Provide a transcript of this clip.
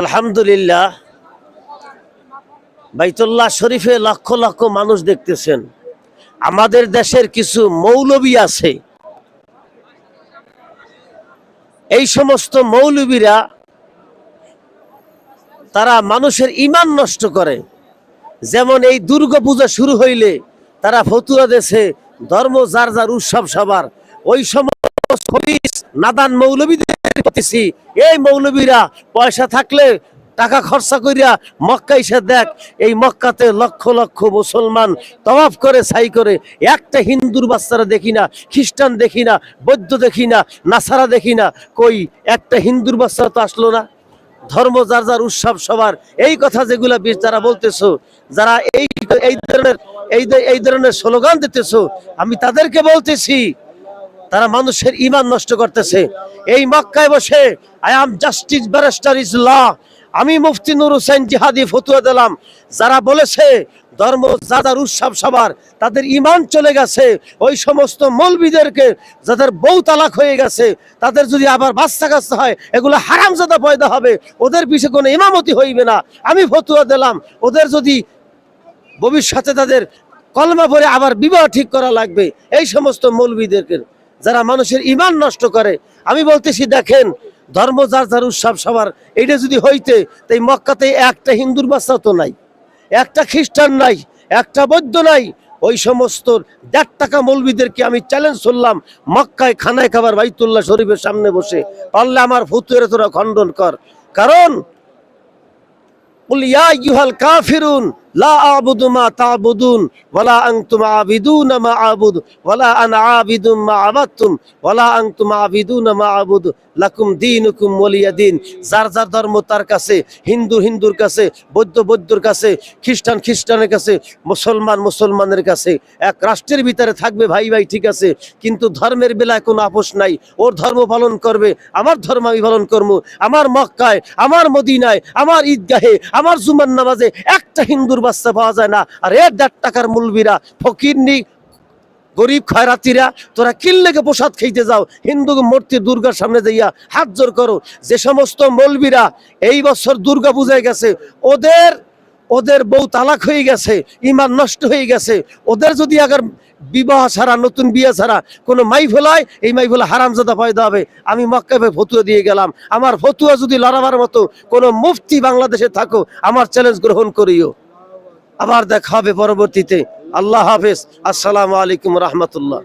আলহামদুলিল্লাহ, বাইতুল্লাহ শরীফে লক্ষ লক্ষ মানুষ দেখতেছেন। আমাদের দেশের কিছু মৌলবী আছে। এই সমস্ত মৌলবীরা, তারা মানুষের ইমান নষ্ট করে। যেমন এই দুর্গা পূজা শুরু হইলে তারা ফতুয়া দেশে ধর্ম, যার যার উৎসব সবার। ওই সমস্ত নাদান মৌলবীদের করতেছি। এই মৌলবীরা পয়সা থাকলে টাকা খরচা করিয়া মক্কা এসে দেখ, এই মক্কাতে লক্ষ লক্ষ মুসলমান তওয়াফ করে, ছাই করে। একটা হিন্দুর বাচ্চারা দেখি না, খ্রিস্টান দেখি না, বৌদ্ধ দেখি না, নাসারা দেখি না। কই, একটা হিন্দুর বাচ্চা তো আসলো না? ধর্ম যার যার উৎসব সবার। এই কথা যেগুলা বীর যারা বলতেছো, যারা এই এই ধরনের এই ধরনের স্লোগান দিতেছো, আমি তাদেরকে বলতেছি তারা মানুষের ইমান নষ্ট করতেছে। এই মক্কায় বসে I am justice barrister is law আমি মুফতি নুর হোসেন জিহাদি ফতুয়া দিলাম। যারা বলেছে, ধর্ম যাদের উৎসব সবার, তাদের ইমান চলে গেছে। ওই সমস্ত মৌলবিদেরকে যাদের বউ তালাক হয়ে গেছে, তাদের যদি আবার বাচ্চা কাচ্চা হয়, এগুলো হারামজাদা পয়দা হবে। ওদের পিছিয়ে কোনো ইমামতি হইবে না। আমি ফতুয়া দিলাম। ওদের যদি ভবিষ্যতে তাদের কলমা পরে আবার বিবাহ ঠিক করা লাগবে, এই সমস্ত মৌলবীদেরকে যারা মানুষের ইমান নষ্ট করে, আমি বলতেছি, দেখেন, ধর্ম যার যার উৎসব সবার এটা যদি হইতে, তাই মক্কাতে একটা হিন্দুর বাচ্চা তো নাই, একটা খ্রিস্টান নাই, একটা বৌদ্ধ নাই, ওই সমস্ত দেড় টাকা মৌলবিদেরকে আমি চ্যালেঞ্জ করলাম, মক্কায় খানায় খাবার বাইতুল্লাহ শরীফের সামনে বসে, পারলে আমার ফুতুয়ের তোরা খণ্ডন কর। কারণ ইয়া ইহাল কাফিরুন মুসলমান মুসলমানের কাছে, এক রাষ্ট্রের ভিতরে থাকবে ভাই ভাই ঠিক আছে, কিন্তু ধর্মের বেলায় কোন আপোষ নাই। ওর ধর্ম পালন করবে, আমার ধর্ম আমি পালন করব। আমার মক্কায়, আমার মদিনায়, আমার ঈদগাহে, আমার জুমান নামাজে একটা হিন্দুর বাচ্চা পাওয়া যায় না। আর এর দেড় টাকার মুলবিরা ফকিরনি গরিব খয়রাতিরা, তোরা কিল্লেকে প্রসাদ খাইতে যাও। হিন্দু মূর্তি দুর্গার সামনে যাইয়া হাত জোর করো। যে সমস্ত মৌলবীরা এই বছর দুর্গা পূজায় গেছে, ওদের ওদের বউ তালাক হয়ে গেছে ইমান নষ্ট হয়ে গেছে। ওদের যদি আগার বিবাহ ছাড়া, নতুন বিয়ে ছাড়া কোনো মাই ফেলায় এই মাই ফেলা হারামজাদা পয়দা হবে। আমি মক্কায় ভাই ফতুয়া দিয়ে গেলাম। আমার ফতুয়া যদি লড়াবার মতো কোনো মুফতি বাংলাদেশে থাকো, আমার চ্যালেঞ্জ গ্রহণ করিও। আবার দেখা হবে পরবর্তীতে। আল্লাহ হাফেজ। আসসালামু আলাইকুম রহমতুল্লাহ।